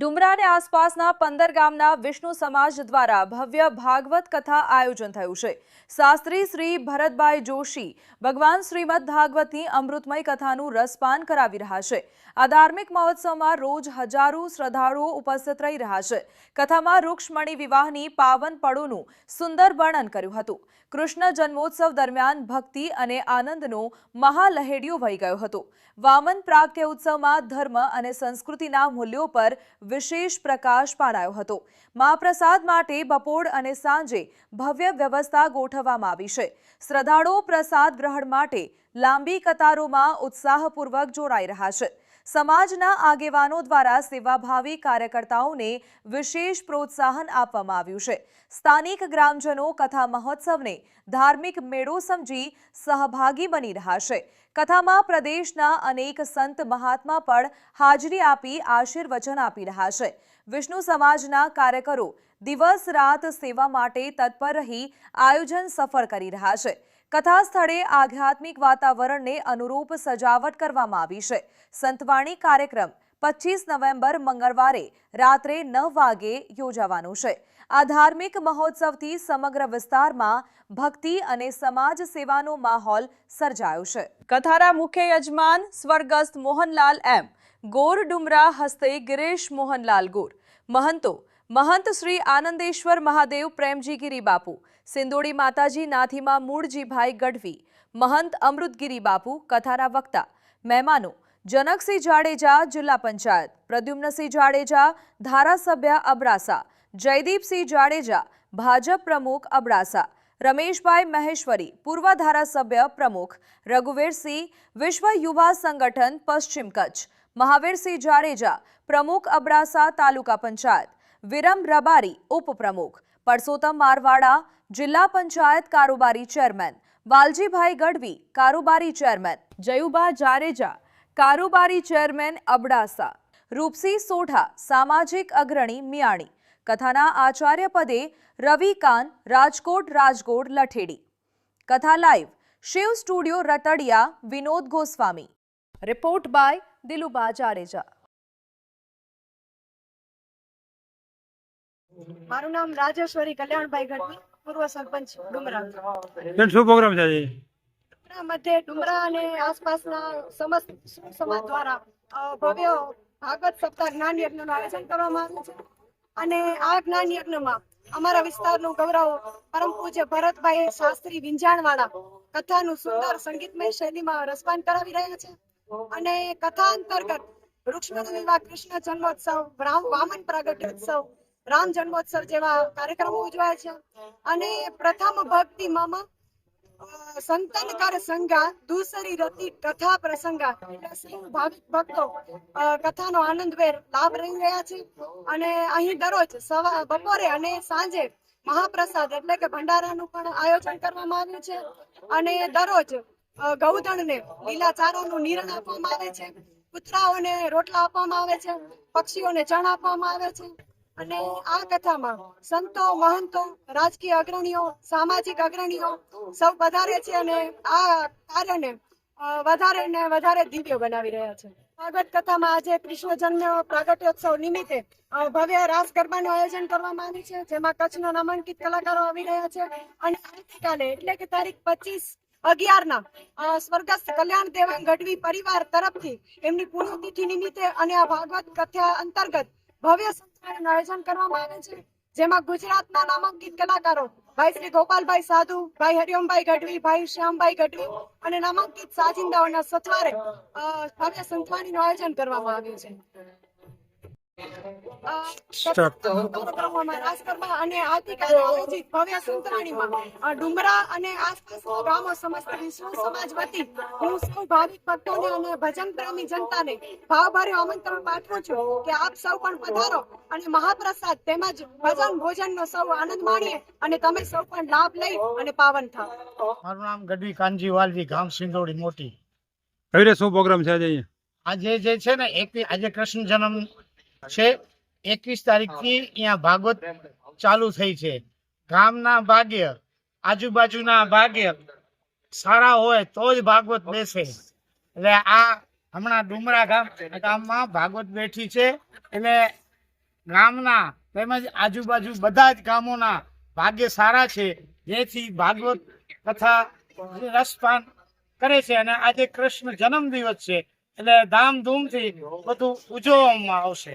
ડુમરા અને આસપાસના પંદર ગામના વિષ્ણુ સમાજ દ્વારા ભવ્ય ભાગવત કથા આયોજન થયું છે. શાસ્ત્રી શ્રી ભરતભાઈ જોશી ભગવાન શ્રીમદ ભાગવતની અમૃતમય કથાનું રસપાન કરાવી રહ્યા છે. આ ધાર્મિક મહોત્સવમાં રોજ હજારો શ્રદ્ધાળુઓ ઉપસ્થિત રહી રહ્યા છે. કથામાં રૂક્ષ્મણી વિવાહની પાવન પળોનું સુંદર વર્ણન કર્યું હતું. કૃષ્ણ જન્મોત્સવ દરમિયાન ભક્તિ અને આનંદનો મહાલહેડિયો વહી ગયો હતો. વામન પ્રાગ્ય ઉત્સવમાં ધર્મ અને સંસ્કૃતિના મૂલ્યો પર વિશેષ પ્રકાશ પાડાયો હતો. મહાપ્રસાદ માટે બપોર અને સાંજે ભવ્ય વ્યવસ્થા ગોઠવવામાં આવી છે. શ્રદ્ધાળુઓ પ્રસાદ ગ્રહણ માટે લાંબી કતારોમાં ઉત્સાહપૂર્વક જોડાઈ રહ્યા છે. સમાજના આગેવાનો દ્વારા સેવાભાવી કાર્યકર્તાઓને વિશેષ પ્રોત્સાહન આપવામાં આવ્યું છે. સ્થાનિક ગ્રામજનો કથા મહોત્સવને ધાર્મિક મેળો સમજી સહભાગી બની રહ્યા છે. કથામાં પ્રદેશના અનેક સંત મહાત્મા પણ હાજરી આપી આશીર્વચન આપી રહ્યા છે. વિષ્ણુ સમાજના કાર્યકરો દિવસ રાત સેવા માટે તત્પર રહી આયોજન સફળ કરી રહ્યા છે. કથા સ્થળે આધ્યાત્મિક વાતાવરણને અનુરૂપ સજાવટ કરવામાં આવી છે. સંતવાણી કાર્યક્રમ પચીસ નવેમ્બર મંગળવારે રાત્રે નવ વાગે યોજાવાનો છે. આ ધાર્મિક મહોત્સવથી સમગ્ર વિસ્તારમાં ભક્તિ અને સમાજ સેવાનો માહોલ સર્જાયો છે. કથારા મુખ્ય યજમાન સ્વર્ગસ્થ મોહનલાલ એમ, ગોર ડુમરા હસ્તે ગિરેશ મોહનલાલ ગોર. મહંતો મહંત શ્રી આનંદેશ્વર મહાદેવ પ્રેમજીગીરી બાપુ સિંદોડી માતાજી નાથીમાં મૂળજીભાઈ ગઢવી મહંત અમૃતગીરી બાપુ કથાના વક્તા મહેમાનો જનકસિંહ જાડેજા જિલ્લા પંચાયત પ્રદ્યુમ્નસિંહ જાડેજા ધારાસભ્ય અબડાસા જયદીપસિંહ જાડેજા ભાજપ પ્રમુખ અબડાસા રમેશભાઈ મહેશ્વરી પૂર્વ ધારાસભ્ય પ્રમુખ રઘુવીરસિંહ વિશ્વ યુવા સંગઠન પશ્ચિમ કચ્છ મહાવીરસિંહ જાડેજા પ્રમુખ અબડાસા તાલુકા પંચાયત વિરમ રબારી ઉપપ્રમુખ. પરસોત્તમ મારવાડા, જિલ્લા પંચાયત કારોબારી ચેરમેન. વાલજીભાઈ ગઢવી, કારોબારી ચેરમેન. જયુબા જારેજા કારોબારી ચેરમેન અબડાસા. રૂપસિંહ સોઢા, સામાજિક અગ્રણી મિયાણી. કથાના આચાર્ય પદે રવિકાન રાજકોટ રાજગોડ લઠેડી. કથા live, Shiv studio Ratadiya Vinod Goswami. Report by Diluba Jadeja. મારું નામ રાજેશ્વરી કલ્યાણભાઈ ગઢવી પૂર્વ સરપંચ ડુમરા. શું પ્રોગ્રામ છે ડુમરા મધ્યે ડુમરા અને આસપાસના સમસ્ત સમાજ દ્વારા ભવ્ય ભાગવત સપ્તાહ જ્ઞાન યજ્ઞનું આયોજન કરવામાં આવ્યું છે. અને આ જ્ઞાન યજ્ઞમાં અમારા વિસ્તારનું ગૌરવ પરમ પૂજ્ય ભરતભાઈ શાસ્ત્રી વિંજાણવાળા કથાનું સુંદર સંગીતમય શૈલીમાં રસપાન કરાવી રહ્યા છે. અને કથા અંતર્ગત વૃક્ષ વિવાહ કૃષ્ણ જન્મોત્સવ વામન પ્રાગટ્યોત્સવ રામ જન્મોત્સવ જેવા કાર્યક્રમો ઉજવાય છે. અને પ્રથમ ભક્તિ મામા અ, સંગા દૂસરી રતિ કથા પ્રસંગા ભાવિક ભક્તો કથાનો આનંદભેર લાભ રહી રહ્યા છે. અને અહીં દરરોજ સવા બપોરે અને સાંજે મહાપ્રસાદ એટલે કે ભંડારાનું પણ આયોજન કરવામાં આવ્યું છે. અને દરરોજ ગૌધણને લીલા ચારોનું નિરણ આપવામાં આવે છે. કૂતરાઓને રોટલા આપવામાં આવે છે. પક્ષીઓને ચણ આપવામાં આવે છે. અને આ કથામાં સંતો, મહંતો, રાજકીય અગ્રણીઓ, સામાજિક અગ્રણીઓ સૌ વધારે છે અને આ કાર્યને વધારે ને વધારે દિવ્ય બનાવી રહ્યા છે. ભાગવત કથામાં આજે કૃષ્ણ જન્મ પ્રાગટ્યોત્સવ નિમિત્તે ભવ્ય રાસ ગરબાનું આયોજન કરવામાં આવ્યું છે, જેમાં કચ્છના નામાંકિત કલાકારો આવી રહ્યા છે અને આવતીકાલે, એટલે કે તારીખ પચીસ અગિયાર ના સ્વર્ગસ્થ કલ્યાણ દેવાંગ ગઢવી પરિવાર તરફથી એમની પુણ્યતિથિ નિમિત્તે અને આ ભાગવત કથા અંતર્ગત ભવ્ય સંસ્કારનું આયોજન કરવામાં આવે છે, જેમાં ગુજરાતના નામાંકિત કલાકારો ભાઈ શ્રી ગોપાલભાઈ સાધુ, ભાઈ હરિઓમભાઈ ગઢવી, ભાઈ શ્યામભાઈ ગઢવી અને નામાંકિત સાજિંદાઓના સથવારે ભવ્ય સંતવાણીનું આયોજન કરવામાં આવ્યું છે. અને આવતીકાલે આયોજિત ભવ્ય સંતવાણીમાં ડુમરા અને આસપાસના ગામો સમસ્ત વિશ્વ સમાજ વતી હું સૌ ભાવિક ભક્તોને અને ભજન પ્રેમી જનતાને ભાવભર્યું આમંત્રણ પાઠવું છું કે આપ સૌ પણ પધારો અને મહાપ્રસાદ તેમજ ભજન ભોજનનો સૌ આનંદ માણીએ અને તમે સૌ પણ લાભ લઈ અને પાવન થાવ. મારું નામ ગઢવી કાનજી વાલજી ગામ સિંદોડી મોટી. શું પ્રોગ્રામ છે આજે આજે જે છે ને એક આજે કૃષ્ણ જન્મ છે એકવીસ તારીખથી અહીંયા ભાગવત ચાલુ થઈ છે. ગામના ભાગ્ય આજુબાજુના ભાગ્ય સારા હોય તો જ ભાગવત બેસે. એટલે આ હમણાં ડુમરા ગામ ગામમાં ભાગવત બેઠી છે. એટલે ગામના તેમજ આજુબાજુ બધા જ ગામોના ભાગ્ય સારા છે. જેથી ભાગવત કથા રસપાન કરે છે. અને આજે કૃષ્ણ જન્મ દિવસ છે. એટલે ધામધૂમથી બધું ઉજવવામાં આવશે.